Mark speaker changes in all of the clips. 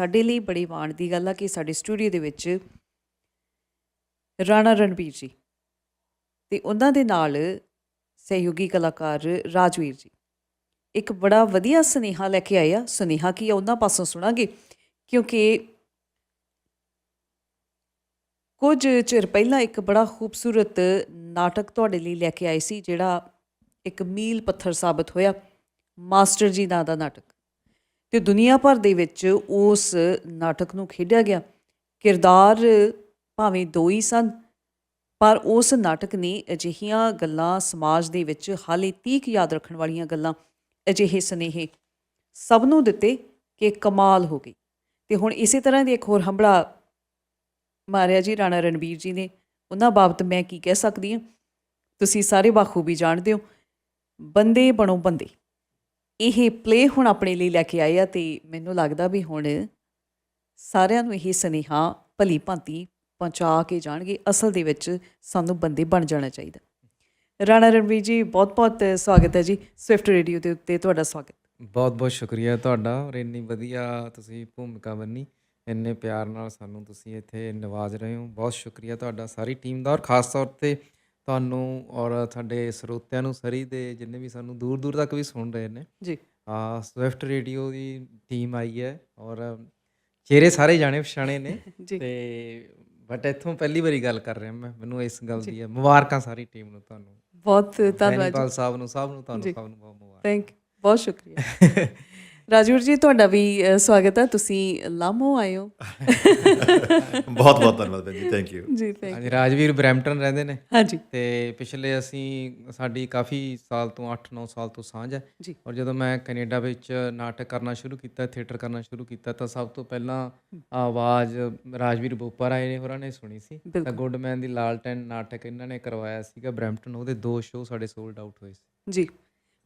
Speaker 1: ਸਾਡੇ ਲਈ ਬੜੀ ਮਾਣ ਦੀ ਗੱਲ ਆ ਕਿ ਸਾਡੇ ਸਟੂਡੀਓ ਦੇ ਵਿੱਚ ਰਾਣਾ ਰਣਬੀਰ ਜੀ ਤੇ ਉਹਨਾਂ ਦੇ ਨਾਲ ਸਹਿਯੋਗੀ ਕਲਾਕਾਰ ਰਾਜਵੀਰ ਜੀ। ਇੱਕ ਬੜਾ ਵਧੀਆ ਸੁਨੇਹਾ ਲੈ ਕੇ ਆਇਆ ਸੁਨੇਹਾ ਕੀ ਉਹਨਾਂ ਪਾਸੋਂ ਸੁਣਾਂਗੇ, ਕਿਉਂਕਿ ਕੁਝ ਚਿਰ ਪਹਿਲਾਂ ਇੱਕ ਬੜਾ ਖੂਬਸੂਰਤ ਨਾਟਕ ਤੁਹਾਡੇ ਲਈ ਲੈ ਕੇ ਆਏ ਸੀ, ਜਿਹੜਾ ਇੱਕ ਮੀਲ ਪੱਥਰ ਸਾਬਤ ਹੋਇਆ, ਮਾਸਟਰ ਜੀ ਨਾਂ ਦਾ ਨਾਟਕ। ਤੇ ਦੁਨੀਆ ਭਰ ਦੇ ਵਿੱਚ ਉਸ ਨਾਟਕ ਨੂੰ ਖੇਡਿਆ ਗਿਆ। ਕਿਰਦਾਰ ਭਾਵੇਂ ਦੋ ਹੀ ਸਨ, ਪਰ ਉਸ ਨਾਟਕ ਨੇ ਅਜਿਹੀਆਂ ਗੱਲਾਂ ਸਮਾਜ ਦੇ ਵਿੱਚ ਹਾਲੇ ਤੀਕ ਯਾਦ ਰੱਖਣ ਵਾਲੀਆਂ ਗੱਲਾਂ, ਅਜਿਹੇ ਸੁਨੇਹੇ ਸਭ ਨੂੰ ਦਿੱਤੇ ਕਿ ਕਮਾਲ ਹੋ ਗਈ। ਤੇ ਹੁਣ ਇਸੇ ਤਰ੍ਹਾਂ ਦੀ ਇੱਕ ਹੋਰ ਹੰਬੜਾ ਮਾਰਿਆ ਜੀ ਰਾਣਾ ਰਣਬੀਰ ਜੀ ਨੇ। ਉਹਨਾਂ ਬਾਬਤ ਮੈਂ ਕੀ ਕਹਿ ਸਕਦੀ ਹਾਂ? ਤੁਸੀਂ ਸਾਰੇ ਬਾਖੂਬੀ ਜਾਣਦੇ ਹੋ। ਬੰਦੇ ਬਣੋ ਬੰਦੇ। ਇਹ ਪਲੇ ਹੁਣ ਆਪਣੇ ਲਈ ਲੈ ਕੇ ਆਏ ਆ ਤੇ ਮੈਨੂੰ ਲੱਗਦਾ ਵੀ ਹੁਣ ਸਾਰਿਆਂ ਨੂੰ ਇਹ ਸੁਨੇਹਾ ਭਲੀ ਭਾਂਤੀ ਪਹੁੰਚਾ ਕੇ ਜਾਣਗੇ, ਅਸਲ ਦੇ ਵਿੱਚ ਸਾਨੂੰ ਬੰਦੇ ਬਣ ਜਾਣਾ ਚਾਹੀਦਾ। ਰਾਣਾ ਰਣਵੀਰ ਜੀ ਬਹੁਤ ਬਹੁਤ ਸਵਾਗਤ ਹੈ ਜੀ ਸਵਿਫਟ ਰੇਡੀਓ ਦੇ ਉੱਤੇ ਤੁਹਾਡਾ ਸਵਾਗਤ।
Speaker 2: ਬਹੁਤ ਬਹੁਤ ਸ਼ੁਕਰੀਆ ਤੁਹਾਡਾ ਔਰ ਇੰਨੀ ਵਧੀਆ ਤੁਸੀਂ ਭੂਮਿਕਾ ਬੰਨੀ, ਇੰਨੇ ਪਿਆਰ ਨਾਲ ਸਾਨੂੰ ਤੁਸੀਂ ਇੱਥੇ ਨਿਵਾਜ ਰਹੇ ਹੋ। ਬਹੁਤ ਸ਼ੁਕਰੀਆ ਤੁਹਾਡਾ, ਸਾਰੀ ਟੀਮ ਦਾ ਔਰ ਖਾਸ ਤੌਰ ਤੇ ਤੁਹਾਨੂੰ ਔਰ ਸਾਡੇ ਸਰੋਤਿਆਂ ਨੂੰ ਸਰੀ ਦੇ ਜਿੰਨੇ ਵੀ ਸਾਨੂੰ ਦੂਰ ਦੂਰ ਤੱਕ ਵੀ ਸੁਣ ਰਹੇ ਨੇ।
Speaker 1: ਜੀ।
Speaker 2: ਆ ਸਵਿਫਟ ਰੇਡੀਓ ਦੀ ਟੀਮ ਆਈ ਹੈ ਔਰ ਚਿਹਰੇ ਸਾਰੇ ਜਾਣੇ ਪਛਾਣੇ ਨੇ
Speaker 1: ਜੀ।
Speaker 2: ਤੇ ਬਟ ਇੱਥੋਂ ਪਹਿਲੀ ਵਾਰੀ ਗੱਲ ਕਰ ਰਿਹਾ ਮੈਂ ਮੈਨੂੰ ਇਸ ਗੱਲ ਦੀ ਹੈ ਮੁਬਾਰਕਾਂ ਸਾਰੀ ਟੀਮ ਨੂੰ ਤੁਹਾਨੂੰ।
Speaker 1: ਬਹੁਤ ਧੰਨਵਾਦ
Speaker 2: ਬੈਨੀਪਾਲ ਸਾਹਿਬ ਨੂੰ ਸਭ ਨੂੰ ਤੁਹਾਨੂੰ
Speaker 1: ਜੀ।
Speaker 2: ਸਭ ਨੂੰ ਬਹੁਤ ਮੁਬਾਰਕ।
Speaker 1: ਥੈਂਕ ਬਹੁਤ ਸ਼ੁਕਰੀਆ। ਰਾਜਵੀਰ ਜੀ ਤੁਹਾਡਾ ਵੀ ਅ, ਸਵਾਗਤ ਹੈ। ਤੁਸੀਂ ਲਾਮੋ ਆਏ ਹੋ
Speaker 3: ਬਹੁਤ ਬਹੁਤ ਧੰਨਵਾਦ ਭੈਣ ਜੀ। ਥੈਂਕ ਯੂ
Speaker 1: ਜੀ ਥੈਂਕ
Speaker 2: ਹਾਂਜੀ ਰਾਜਵੀਰ ਬਰੈਂਪਟਨ ਰਹਿੰਦੇ ਨੇ।
Speaker 1: ਹਾਂਜੀ।
Speaker 2: ਤੇ ਪਿਛਲੇ ਅਸੀਂ ਸਾਡੀ ਕਾਫੀ ਸਾਲ ਤੋਂ 8-9 ਸਾਲ ਤੋਂ ਸਾਂਝ ਹੈ।
Speaker 1: ਜੀ।
Speaker 2: ਔਰ ਜਦੋਂ ਮੈਂ ਕੈਨੇਡਾ ਵਿੱਚ ਨਾਟਕ ਕਰਨਾ ਸ਼ੁਰੂ ਕੀਤਾ ਥੀਏਟਰ ਕਰਨਾ ਸ਼ੁਰੂ ਕੀਤਾ ਤਾਂ ਸਭ ਤੋਂ ਪਹਿਲਾਂ ਆਵਾਜ਼ ਰਾਜਵੀਰ ਬੋਪਾ ਰਾਏ ਨੇ ਹੋਰਾਂ ਨੇ ਸੁਣੀ ਸੀ। ਤਾਂ ਗੁੱਡਮੈਨ ਦੀ ਲਾਲਟੈਨ ਨਾਟਕ ਇਹਨਾਂ ਨੇ ਕਰਵਾਇਆ ਸੀਗਾ ਬਰੈਂਪਟਨ। ਉਹਦੇ ਦੋ ਸ਼ੋਅ ਸਾਡੇ ਸੋਲਡ ਆਊਟ ਹੋਏ ਸੀ।
Speaker 1: ਜੀ